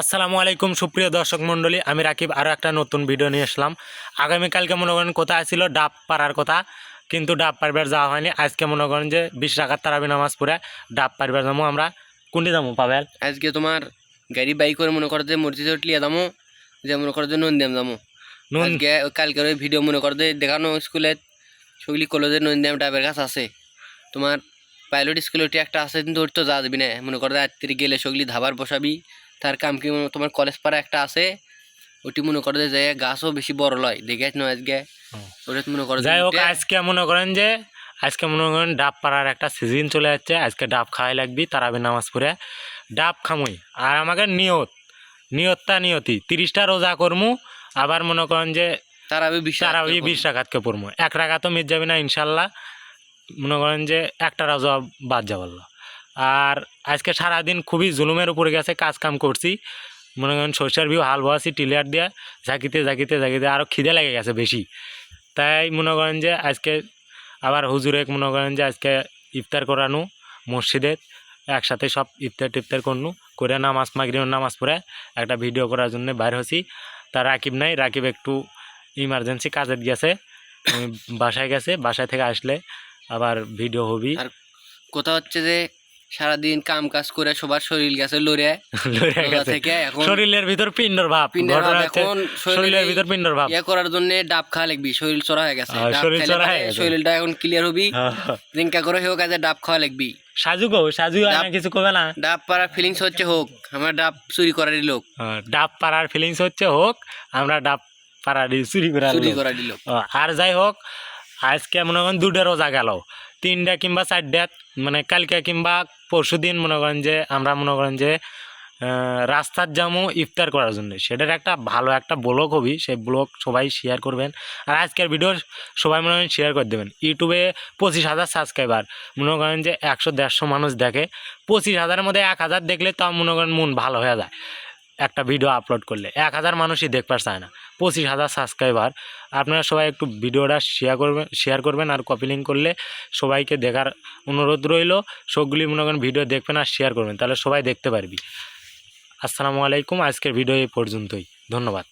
আসসালামু আলাইকুম সুপ্রিয় দর্শক মণ্ডলী। আমি রাকিব আরও একটা নতুন ভিডিও নিয়ে আসলাম। আগামীকালকে মনে করেন কোথায় ছিল? ডাব পাড়ার কথা। কিন্তু ডাব পারবার যাওয়া হয়নি। আজকে মনে করেন যে বিশ টাকার তারাবি নামাজ পড়ে ডাব পারবার যাব আমরা। কোনটি যাব পাবেল? আজকে তোমার গাড়ি বাইক করে মনে করো যে মসজিদে উঠলিয়ে দামো যে মনে করো যে নন্দিয়াম দামো নুন আজকে কালকের ওই ভিডিও মনে করো যে দেখানো স্কুলে সেগুলি কলেজের নন্দিয়াম ডাবের কাছে আছে। তোমার পাইলট স্কুলে একটা আছে কিন্তু ওর তো যা যাবি না। মনে করো রাত্রি গেলে সেগুলি ধাবার বসাবি। তার কাম কি তোমার কলেজ পাড়া একটা আছে ওটি মনে করে যে গাছও বেশি বড় লয় দেখে না আজকে? ওটা মনে করে যাই হোক আজকে মনে করেন যে আজকে মনে করেন ডাব পাড়ার একটা সিজন চলে যাচ্ছে আজকে ডাব খাওয়াই লাগবি তারাবি নামাজ পড়ে। ডাব খামুই। আর আমাকে নিয়ত নিয়তটা নিয়তি তিরিশটা রোজা করমু আবার মনে করেন যে তার আমি বিশ্বাস তারাবি বিশ টাকাতকে পড়ব এক টাকা তো মিট যাবে না ইনশাল্লাহ। মনে করেন যে একটা রাজা বাদ যাবল আর আজকে সারাদিন খুবই জুলুমের উপরে গেছে কাজ কাম করছি। মনে করেন সরষের ভিউ হাল বয়াছি টিলিয়ার দিয়ে ঝাঁকিতে ঝাঁকিতে ঝাঁকিতে আরও খিদে লেগে গেছে বেশি। তাই মনে করেন যে আজকে আবার হুজুরে মনে করেন যে আজকে ইফতার করানো মসজিদে, একসাথে সব ইফতার টিফতার করনু, করে নামাজ মাগরিব নামাজ পড়ে একটা ভিডিও করার জন্য বাইর হছি তা রাকিব নাই, রাকিব একটু ইমার্জেন্সি কাজে গেছে বাসায় গেছে, বাসায় থেকে আসলে আবার ভিডিও হবি। কথা হচ্ছে যে সারাদিন কাম কাজ করে সবার শরীর গেছে লড়ে। থেকে এখন শরীরের ভিতর পিণ্ডর ভাব। এখন শরীরের ভিতর পিণ্ডর ভাব। ইয়ে করার জন্য ডাব খাওয়া লাগবি শরীর চড়া হয়ে গেছে। শরীরটা এখন ক্লিয়ার হবি জিঙ্কা করে হোক কাজে ডাব খাওয়া লাগবি। সাজু গো সাজু কিছু কবে না। ডাব পাড়ার ফিলিংস হচ্ছে হোক আমরা ডাব চুরি করারই লোক। ডাব পাড়ার ফিলিংস হচ্ছে হোক আমরা ডাব পাড়ার চুরি করে চুরি। করারই লোক। আর যাই হোক আজকে মনে করেন দুটা রোজা গেল। তিনটা কিংবা চারটা মানে কালকে কিংবা পরশু দিন মনে করেন যে আমরা মনে করেন যে রাস্তার যামু ইফতার করার জন্য। সেটার একটা ভালো একটা ব্লগ হবি, সেই ব্লগ সবাই শেয়ার করবেন। আর আজকের ভিডিও সবাই মনে করেন শেয়ার করে দেবেন। ইউটিউবে পঁচিশ হাজার সাবস্ক্রাইবার মনে করেন যে একশো দেড়শো মানুষ দেখে, পঁচিশ হাজারের মধ্যে এক হাজার দেখলে তাও মনে করেন মন ভালো হয়ে যায়। একটা ভিডিও আপলোড করলে। এক হাজার মানুষই দেখবার চায় না। পঁচিশ হাজার সাবস্ক্রাইবার আপনারা সবাই একটু ভিডিওটা শেয়ার করবেন শেয়ার করবেন আর কপি লিঙ্ক করলে সবাইকে দেখার অনুরোধ রইল। সবগুলি মনে করেন ভিডিও দেখবেন আর শেয়ার করবেন, তাহলে সবাই দেখতে পারবি। আসসালামু আলাইকুম, আজকের ভিডিও এই পর্যন্তই। ধন্যবাদ।